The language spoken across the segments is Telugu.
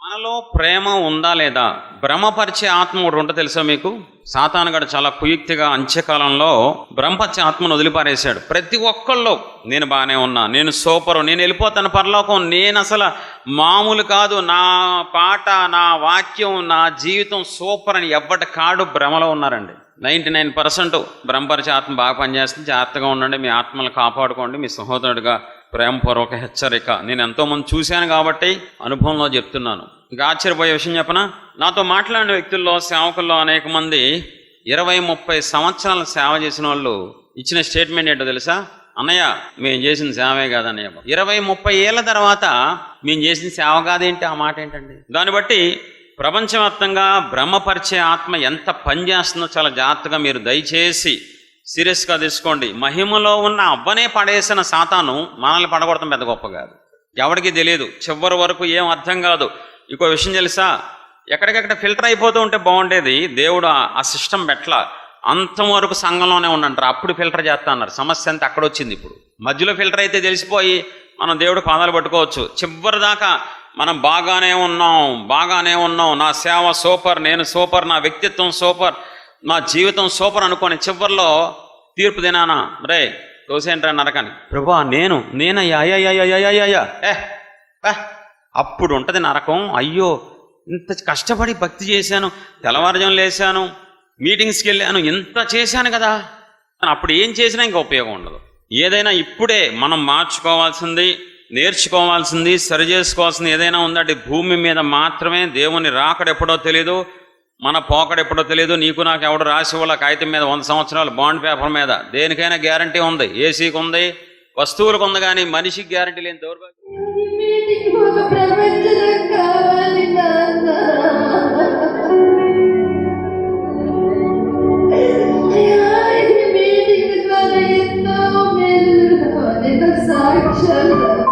మనలో ప్రేమ ఉందా లేదా? భ్రమపరిచే ఆత్మ ఒకటి ఉంటే తెలుసా మీకు? సాతానగాడు చాలా కుయుక్తిగా అంత్యకాలంలో బ్రహ్మపరిచే ఆత్మను వదిలిపారేశాడు. ప్రతి ఒక్కళ్ళు నేను బాగానే ఉన్నా నేను సూపరు నేను వెళ్ళిపోతాను పరలోకం నేను అసలు మామూలు కాదు నా పాట నా వాక్యం నా జీవితం సూపర్ అని ఎవ్వటి కాడు భ్రమలో ఉన్నారండి. నైంటీ నైన్ పర్సెంట్ బ్రహ్మపరిచే ఆత్మ బాగా పనిచేస్తుంది. జాగ్రత్తగా ఉండండి మీ ఆత్మలు కాపాడుకోండి మీ సహోదరుడిగా ప్రేమపూర్వక హెచ్చరిక. నేను ఎంతోమంది చూశాను కాబట్టి అనుభవంలో చెప్తున్నాను. ఇంకా ఆశ్చర్యపోయే విషయం చెప్పనా? నాతో మాట్లాడిన వ్యక్తుల్లో సేవకుల్లో అనేక మంది ఇరవై ముప్పై సంవత్సరాల సేవ చేసిన వాళ్ళు ఇచ్చిన స్టేట్మెంట్ ఏంటో తెలుసా? అన్నయ్య మేము చేసిన సేవే కాదన్నయ్య ఇరవై ముప్పై ఏళ్ళ తర్వాత మేము చేసిన సేవ కాదేంటి? ఆ మాట ఏంటండి? దాన్ని బట్టి ప్రపంచవ్యాప్తంగా బ్రహ్మపరిచే ఆత్మ ఎంత పనిచేస్తుందో చాలా జాగ్రత్తగా మీరు దయచేసి సీరియస్గా తీసుకోండి. మహిమలో ఉన్న అవ్వనే పడేసిన సాతాను మనల్ని పడగొడతాం పెద్ద గొప్ప కాదు. ఎవరికి తెలియదు. చివరి వరకు ఏం అర్థం కాదు. ఇంకో విషయం తెలుసా? ఎక్కడికెక్కడ ఫిల్టర్ అయిపోతూ ఉంటే బాగుండేది. దేవుడు ఆ- సిస్టమ్ పెట్ల అంతం వరకు సంఘంలోనే ఉండంటారు. అప్పుడు ఫిల్టర్ చేస్తా అన్నారు. సమస్య అంతా అక్కడ వచ్చింది ఇప్పుడు. మధ్యలో ఫిల్టర్ అయితే తెలిసిపోయి మనం దేవుడు పాదాలు పట్టుకోవచ్చు. చివరి దాకా మనం బాగానే ఉన్నాం బాగానే ఉన్నాం. నా సేవ సూపర్ నేను సూపర్ నా వ్యక్తిత్వం సూపర్ నా జీవితం సూపర్ అనుకోని చివరిలో తీర్పు దినానా రే దోసేంట్రా నరకాని ప్రభా నేను నేనయ్యా అయ్యా ఏ అప్పుడు ఉంటుంది నరకం. అయ్యో ఇంత కష్టపడి భక్తి చేశాను తెల్లవారుజాము లేశాను మీటింగ్స్కి వెళ్ళాను ఇంత చేశాను కదా. అప్పుడు ఏం చేసినా ఇంకా ఉపయోగం ఉండదు. ఏదైనా ఇప్పుడే మనం మార్చుకోవాల్సింది నేర్చుకోవాల్సింది సరి చేసుకోవాల్సింది ఏదైనా ఉందంటే భూమి మీద మాత్రమే దేవుని రాకడ ఎప్పుడో తెలియదు మన పోకడ ఎప్పుడో తెలియదు నీకు నాకు ఎవడు రాసి వాళ్ళ కాగితం మీద వంద సంవత్సరాలు బాండ్ పేపర్ మీద దేనికైనా గ్యారంటీ ఉంది ఏసీకి ఉంది వస్తువులకు ఉంది కానీ మనిషికి గ్యారంటీ లేని దౌర్భాగ్యం Yeah. Little side children.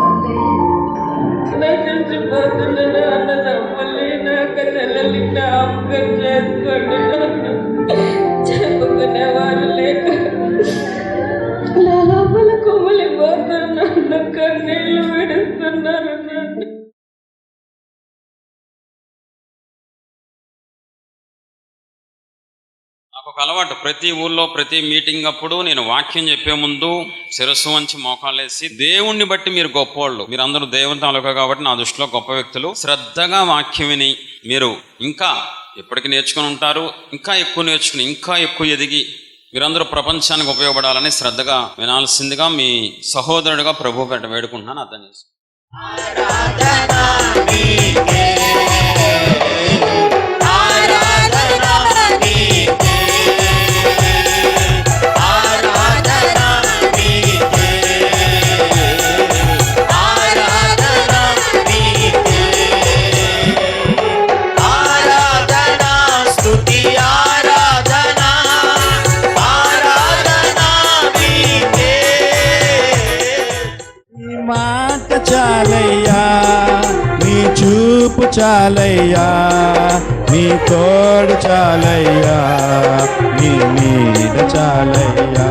అలవాటు ప్రతి ఊళ్ళో ప్రతి మీటింగ్ అప్పుడు నేను వాక్యం చెప్పే ముందు శిరస్సు వంచి మోకాలేసి దేవుణ్ణి బట్టి మీరు గొప్పవాళ్ళు మీరు అందరూ దేవుని కాబట్టి నా దృష్టిలో గొప్ప వ్యక్తులు. శ్రద్ధగా వాక్యం విని మీరు ఇంకా ఎప్పటికీ నేర్చుకుని ఉంటారు ఇంకా ఎక్కువ నేర్చుకుని ఇంకా ఎక్కువ ఎదిగి మీరందరూ ప్రపంచానికి ఉపయోగపడాలని శ్రద్ధగా వినాల్సిందిగా మీ సహోదరుడిగా ప్రభు పెట్ట వేడుకుంటున్నాను. అర్థం చేసుకోండి మాట చాలయ్యా నీ చూపు చాలయ్యా నీ తోడు చాలయ్యా నీ మీద చాలయ్యా.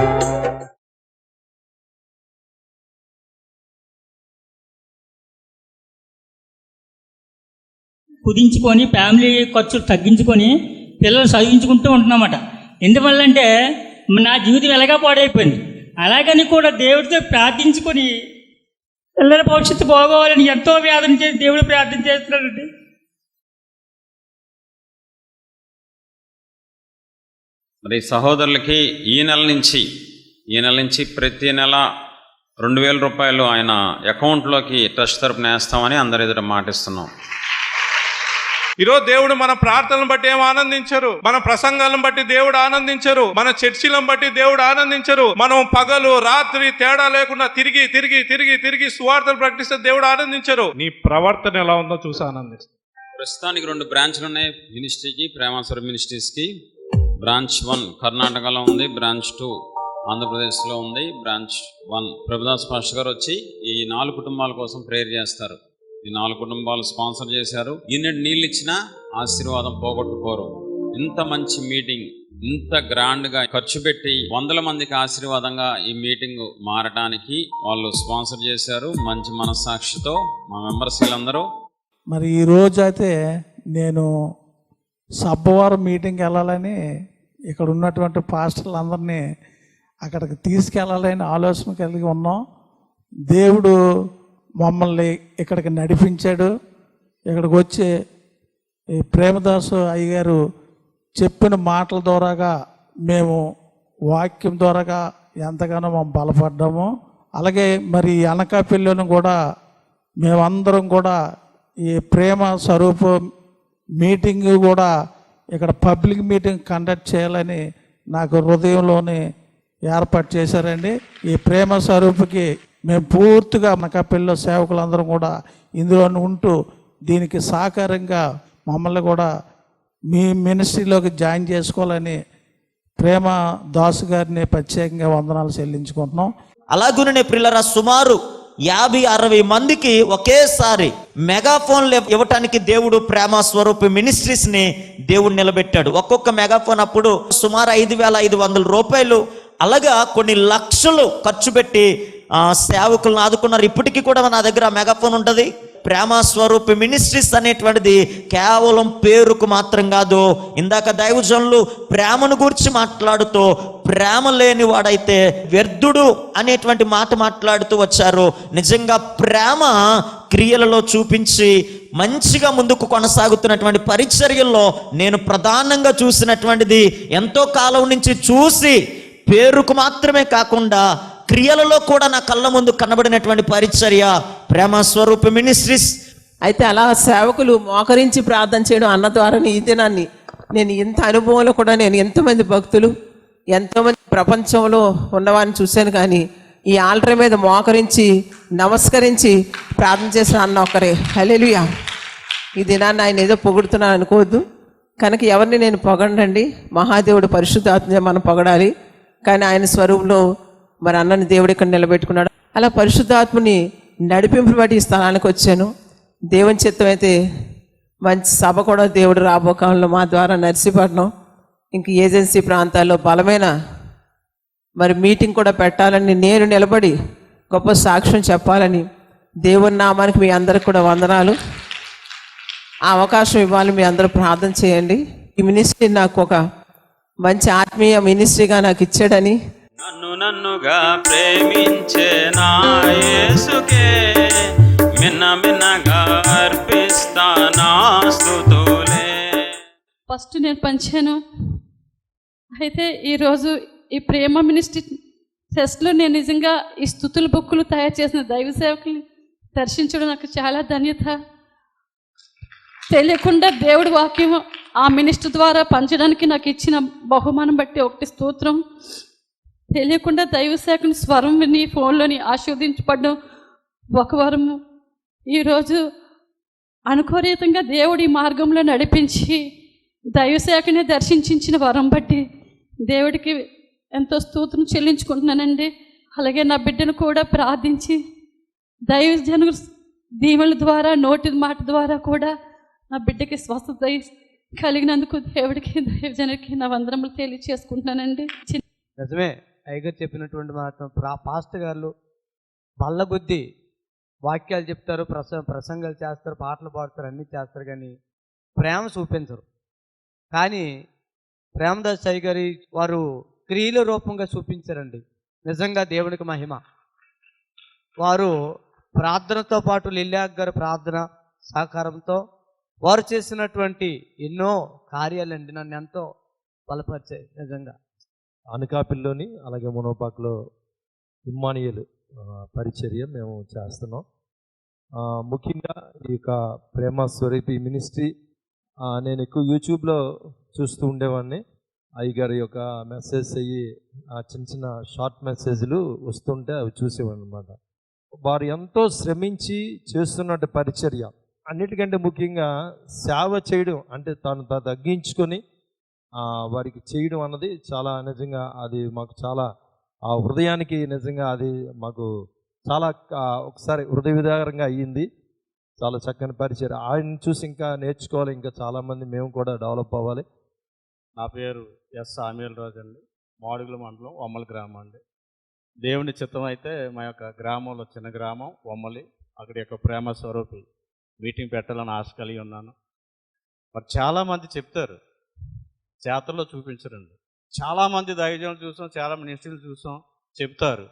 కుదించుకొని ఫ్యామిలీ ఖర్చులు తగ్గించుకొని పిల్లలు చదివించుకుంటూ ఉంటున్నామట. ఎందువల్లంటే నా జీవితం ఎలాగా పాడైపోయింది? అలాగని కూడా దేవుడితో ప్రార్థించుకొని పిల్లల భవిష్యత్తు బాగోవాలని ఎంతో వేదన చేసి దేవుడు ప్రార్థన చేస్తున్నాడండి. మరి సహోదరులకి ఈ నెల నుంచి ఈ నెల నుంచి ప్రతి నెల రెండు వేల రూపాయలు ఆయన అకౌంట్లోకి ట్రస్ట్ తరపున వేస్తామని అందరి ఎదుట మాటిస్తున్నాం. ఈరోజు దేవుడు మన ప్రార్థనలు బట్టి ఏం ఆనందించరు? మన ప్రసంగాలను బట్టి దేవుడు ఆనందించరు. మన చర్చిలను బట్టి దేవుడు ఆనందించరు. మనం పగలు రాత్రి తేడా లేకుండా తిరిగి తిరిగి తిరిగి తిరిగి సువార్తలు ప్రకటిస్తే దేవుడు ఆనందించరు. నీ ప్రవర్తన ఎలా ఉందో చూసి ఆనందిస్తారు ప్రస్తుతానికి రెండు బ్రాంచ్లు ఉన్నాయి. మినిస్ట్రీకి ప్రేమాసుర మినిస్ట్రీస్కి. బ్రాంచ్ వన్ కర్ణాటకలో ఉంది. బ్రాంచ్ టూ ఆంధ్రప్రదేశ్లో ఉంది. బ్రాంచ్ వన్ ప్రభుదాస్ పాస్టర్ గారు వచ్చి ఈ నాలుగు కుటుంబాల కోసం ప్రేయర్ చేస్తారు. ఈ నాలుగు కుటుంబాలు స్పాన్సర్ చేశారు. ఈయన నీళ్ళు ఇచ్చినా ఆశీర్వాదం పోగొట్టుకోరు. ఇంత మంచి మీటింగ్ ఇంత గ్రాండ్గా ఖర్చు పెట్టి వందల మందికి ఆశీర్వాదంగా ఈ మీటింగ్ మారటానికి వాళ్ళు స్పాన్సర్ చేశారు. మంచి మనస్సాక్షితో మా మెంబర్స్ వీళ్ళందరూ. మరి ఈ రోజు అయితే నేను సబ్బవారం మీటింగ్కి వెళ్ళాలని ఇక్కడ ఉన్నటువంటి పాస్టర్లందరినీ అక్కడికి తీసుకెళ్ళాలని ఆలోచన కలిగి ఉన్నాం. దేవుడు మమ్మల్ని ఇక్కడికి నడిపించాడు. ఇక్కడికి వచ్చి ఈ ప్రేమదాసు అయ్యగారు చెప్పిన మాటల ద్వారాగా మేము వాక్యం ద్వారాగా ఎంతగానో మేము బలపడ్డాము. అలాగే మరి అనకాపల్లిని కూడా మేమందరం కూడా ఈ ప్రేమ స్వరూప మీటింగ్ కూడా ఇక్కడ పబ్లిక్ మీటింగ్ కండక్ట్ చేయాలని నాకు హృదయంలోని ఏర్పాటు చేశారండి. ఈ ప్రేమ స్వరూపుకి మేము పూర్తిగా అనకాపల్లిలో సేవకులందరం కూడా ఇందులో ఉంటూ దీనికి సహకారంగా మమ్మల్ని కూడా మీ మినిస్ట్రీలోకి జాయిన్ చేసుకోవాలని ప్రేమ దాసు గారిని ప్రత్యేకంగా వందనాలు చెల్లించుకుంటున్నాం. అలాగునే ప్రిల్లరా సుమారు యాభై అరవై మందికి ఒకేసారి మెగాఫోన్లు ఇవ్వటానికి దేవుడు ప్రేమ స్వరూప మినిస్ట్రీస్ని దేవుడు నిలబెట్టాడు. ఒక్కొక్క మెగాఫోన్ అప్పుడు సుమారు ఐదు వేల ఐదు వందల రూపాయలు అలాగా కొన్ని లక్షలు ఖర్చు పెట్టి సేవకులను ఆదుకున్నారు. ఇప్పటికీ కూడా నా దగ్గర మెగాఫోన్ ఉంటుంది. ప్రేమ స్వరూప మినిస్ట్రీస్ అనేటువంటిది కేవలం పేరుకు మాత్రం కాదు. ఇందాక దైవజనులు ప్రేమను గురించి మాట్లాడుతూ ప్రేమ లేని వాడైతే వ్యర్థుడు అనేటువంటి మాట మాట్లాడుతూ వచ్చారు. నిజంగా ప్రేమ క్రియలలో చూపించి మంచిగా ముందుకు కొనసాగుతున్నటువంటి పరిచర్యల్లో నేను ప్రధానంగా చూసినటువంటిది ఎంతో కాలం నుంచి చూసి పేరుకు మాత్రమే కాకుండా క్రియలలో కూడా నా కళ్ళ ముందు కనబడినటువంటి పరిచర్య ప్రేమ స్వరూప మినిస్ట్రీస్ అయితే అలా సేవకులు మోకరించి ప్రార్థన చేయడం అన్న ద్వారా ఈ దినాన్ని నేను ఇంత అనుభవంలో కూడా నేను ఎంతోమంది భక్తులు ఎంతోమంది ప్రపంచంలో ఉన్నవారిని చూశాను కానీ ఈ ఆల్టర్ మీద మోకరించి నమస్కరించి ప్రార్థన చేసిన అన్న ఒకరే హలెలుయా ఈ దినాన్ని ఆయన ఏదో పొగుడుతున్నాను అనుకోవద్దు. కనుక ఎవరిని నేను పొగడండి. మహాదేవుడు పరిశుద్ధాత్మ మనం పొగడాలి. కానీ ఆయన స్వరూపంలో మరి అన్నని దేవుడు ఇక్కడ నిలబెట్టుకున్నాడు. అలా పరిశుద్ధాత్మని నడిపింపు బట్టి ఈ స్థలానికి వచ్చాను. దేవుని చిత్తం అయితే మంచి సభ కూడా దేవుడు రాబో కాలంలో మా ద్వారా నర్సీపట్నం ఇంక ఏజెన్సీ ప్రాంతాల్లో బలమైన మరి మీటింగ్ కూడా పెట్టాలని నేను నిలబడి గొప్ప సాక్ష్యం చెప్పాలని దేవుని నామానికి మీ అందరికి కూడా వందనాలు. ఆ అవకాశం ఇవ్వాలి మీ అందరూ ప్రార్థన చేయండి. ఈ మినిస్ట్రీ నాకు ఒక మంచి ఆత్మీయ మినిస్ట్రీగా నాకు ఇచ్చాడని నన్ను నన్నుగా ప్రేమించే నా యేసుకే. మిన్న మిన్నగా అర్పిస్తా నా స్థుతులే. ఫస్ట్ నేను పంచాను. అయితే ఈరోజు ఈ ప్రేమ మినిస్ట్రీ సెస్ట్లో నేను నిజంగా ఈ స్థుతుల బుక్కులు తయారు చేసిన దైవ సేవకులు దర్శించడం నాకు చాలా ధన్యత. తెలియకుండా దేవుడి వాక్యం ఆ మినిస్టర్ ద్వారా పంచడానికి నాకు ఇచ్చిన బహుమానం బట్టి ఒకటి స్తోత్రం. తెలియకుండా దైవ సేవకుని స్వరం విని ఫోన్లోని ఆస్వాదించబడ్డం ఒక వరము. ఈరోజు అనుకోరీతంగా దేవుడి మార్గంలో నడిపించి దైవశాఖని దర్శించిన వరం బట్టి దేవుడికి ఎంతో స్తోత్రం చెల్లించుకుంటున్నానండి. అలాగే నా బిడ్డను కూడా ప్రార్థించి దైవజను దీవెల ద్వారా నోటి మాట ద్వారా కూడా నా బిడ్డకి స్వస్థత కలిగినందుకు దేవుడికి దైవజనకి నా వందరములు తెలియచేసుకుంటున్నానండి. చిన్న నిజమే. అయ్యగారు చెప్పినటువంటి మాట ప్రా పాస్టర్ గారు బల్లగుద్ది వాక్యాలు చెప్తారు ప్రస ప్రసంగాలు చేస్తారు పాటలు పాడతారు అన్నీ చేస్తారు కానీ ప్రేమ చూపించరు. కానీ ప్రేమదాస్ సాయి గారి వారు క్రియల రూపంగా చూపించారండి. నిజంగా దేవునికి మహిమ. వారు ప్రార్థనతో పాటు లిల్లాక్ గారి ప్రార్థన సహకారంతో వారు చేసినటువంటి ఎన్నో కార్యాలండి నన్ను ఎంతో బలపరిచాయి నిజంగా. అనకాపిల్లోని అలాగే మునోపాక్లో ఇమ్మానియల్ పరిచర్య మేము చేస్తున్నాం. ముఖ్యంగా ఈ యొక్క ప్రేమ స్వరూపి మినిస్ట్రీ నేను ఎక్కువ యూట్యూబ్లో చూస్తూ ఉండేవాడిని. అయ్యగారి యొక్క మెసేజ్ అయ్యి ఆ చిన్న చిన్న షార్ట్ మెసేజ్లు వస్తుంటే అవి చూసేవాడిని అనమాట వారు ఎంతో శ్రమించి చేస్తున్నట్టు పరిచర్య. అన్నిటికంటే ముఖ్యంగా సేవ చేయడం అంటే తాను తగ్గించుకొని వారికి చేయడం అన్నది చాలా నిజంగా అది మాకు చాలా ఆ హృదయానికి నిజంగా అది మాకు చాలా ఒకసారి హృదయ విదారంగా అయ్యింది. చాలా చక్కని పరిచయం. ఆయన చూసి ఇంకా నేర్చుకోవాలి. ఇంకా చాలామంది మేము కూడా డెవలప్ అవ్వాలి. నా పేరు ఎస్ సామ్యుల్ రాజు అండి. మాడుగుల మండలం వమ్మలి గ్రామం అండి. దేవుని చిత్తం అయితే మా యొక్క గ్రామంలో చిన్న గ్రామం వమ్మలి. అక్కడి యొక్క ప్రేమ స్వరూపి మీటింగ్ పెట్టాలని ఆశ కలిగి ఉన్నాను. మరి చాలామంది చెప్తారు జాతరలో చూపించరండి. చాలామంది దైవజనులు చూసాం చాలా మినిస్ట్రీలు చూసాం చెప్తారు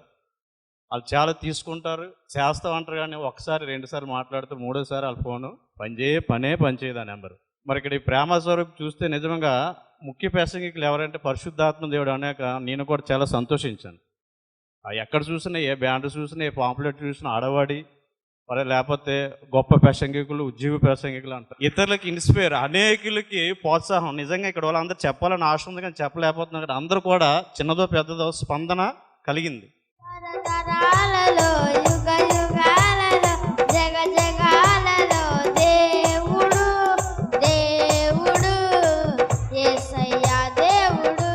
వాళ్ళు చాలా తీసుకుంటారు చేస్తామంటారు కానీ ఒకసారి రెండుసార్లు మాట్లాడితే మూడోసారి వాళ్ళ ఫోను పనిచేయ పనే పనిచేయదు ఆ నెంబర్. మరి ఇక్కడ ఈ ప్రేమ స్వరూపు చూస్తే నిజంగా ముఖ్య ప్రసంగికులు ఎవరంటే పరిశుద్ధాత్మ దేవుడు అనేక నేను కూడా చాలా సంతోషించాను. ఎక్కడ చూసినా ఏ బ్యాండ్ చూసినా ఏ పాంప్లెట్ చూసినా ఆడవాడి మరి లేకపోతే గొప్ప ప్రసంగికులు ఉద్యోగ ప్రసంగికులు అంటారు. ఇతరులకి ఇన్స్పైర్ అనేకులకి ప్రోత్సాహం. నిజంగా ఇక్కడ వాళ్ళందరూ చెప్పాలని ఆశ ఉంది కానీ చెప్పలేకపోతున్నారు కానీ అందరూ కూడా చిన్నదో పెద్దదో స్పందన కలిగింది. తరతరాలలో యుగ యుగాలలో జగ జగాలలో దేవుడు దేవుడు యేసయ్యా దేవుడు.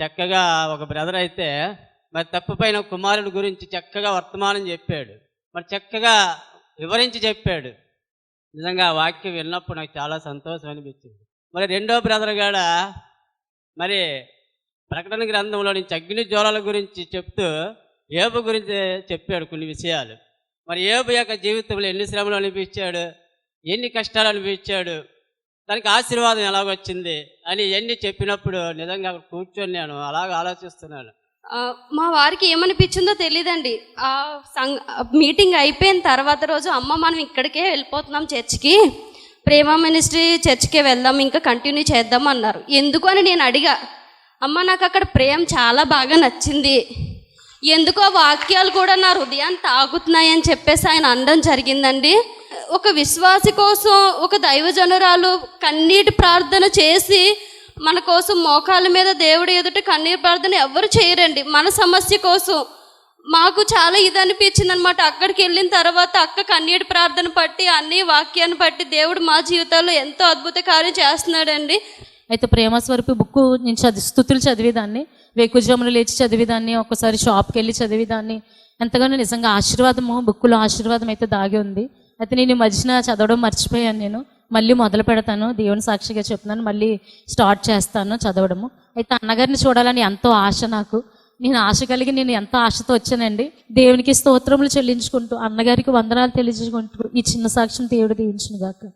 చక్కగా ఒక బ్రదర్ అయితే మరి తప్పిపోయిన కుమారుడి గురించి చక్కగా వర్తమానం చెప్పాడు. మరి చక్కగా వివరించి చెప్పాడు. నిజంగా ఆ వాక్యం విన్నప్పుడు నాకు చాలా సంతోషం అనిపించింది. మరి రెండో బ్రదర్ గాడ మరి ప్రకటన గ్రంథంలో నుంచి అగ్ని గురించి చెప్తూ ఏబు గురించి చెప్పాడు కొన్ని విషయాలు. మరి ఏబు యొక్క జీవితంలో ఎన్ని శ్రమలు అనిపించాడు ఎన్ని కష్టాలు అనిపించాడు దానికి ఆశీర్వాదం ఎలాగొచ్చింది అని ఎన్ని చెప్పినప్పుడు నిజంగా అక్కడ కూర్చొని నేను అలాగ ఆలోచిస్తున్నాను. మా వారికి ఏమనిపించిందో తెలియదండి ఆ సంఘ మీటింగ్ అయిపోయిన తర్వాత రోజు అమ్మ మనం ఇక్కడికే వెళ్ళిపోతున్నాం చర్చ్కి. ప్రేమ మినిస్ట్రీ చర్చ్కే వెళ్దాం ఇంకా కంటిన్యూ చేద్దాం అన్నారు. ఎందుకు? అని నేను అడిగా. అమ్మ నాకు అక్కడ ప్రేమ చాలా బాగా నచ్చింది. ఎందుకో వాక్యాలు కూడా నా హృదయాన్ని అని చెప్పేసి ఆయన అనడం జరిగిందండి. ఒక విశ్వాసి కోసం ఒక దైవజనురాలు కన్నీటి ప్రార్థన చేసి మన కోసం మోకాల మీద దేవుడి ఎదుట కన్నీరు ప్రార్థన ఎవరు చేయరండి. మన సమస్య కోసం. మాకు చాలా ఇది అనిపించింది అనమాట అక్కడికి వెళ్ళిన తర్వాత అక్క కన్నీటి ప్రార్థన పట్టి అన్ని వాక్యాన్ని బట్టి దేవుడు మా జీవితాల్లో ఎంతో అద్భుత కార్యం చేస్తున్నాడండి. అయితే ప్రేమ స్వరూపి బుక్ నేను చదివి స్థుతులు చదివేదాన్ని. వేకుజములు లేచి చదివేదాన్ని. ఒకసారి షాప్కి వెళ్ళి చదివేదాన్ని. ఎంతగానో నిజంగా ఆశీర్వాదము బుక్కులో ఆశీర్వాదం అయితే దాగి ఉంది. అయితే నేను మధ్యన చదవడం మర్చిపోయాను నేను. మళ్ళీ మొదలు పెడతాను. దేవుని సాక్షిగా చెప్తున్నాను. మళ్ళీ స్టార్ట్ చేస్తాను చదవడము. అయితే అన్నగారిని చూడాలని ఎంతో ఆశ నాకు. నేను ఆశ కలిగి నేను ఎంతో ఆశతో వచ్చానండి. దేవునికి స్తోత్రములు చెల్లించుకుంటూ అన్నగారికి వందనాలు తెలియజేసుకుంటూ ఈ చిన్న సాక్ష్యం దేవుడు దీవించును గాక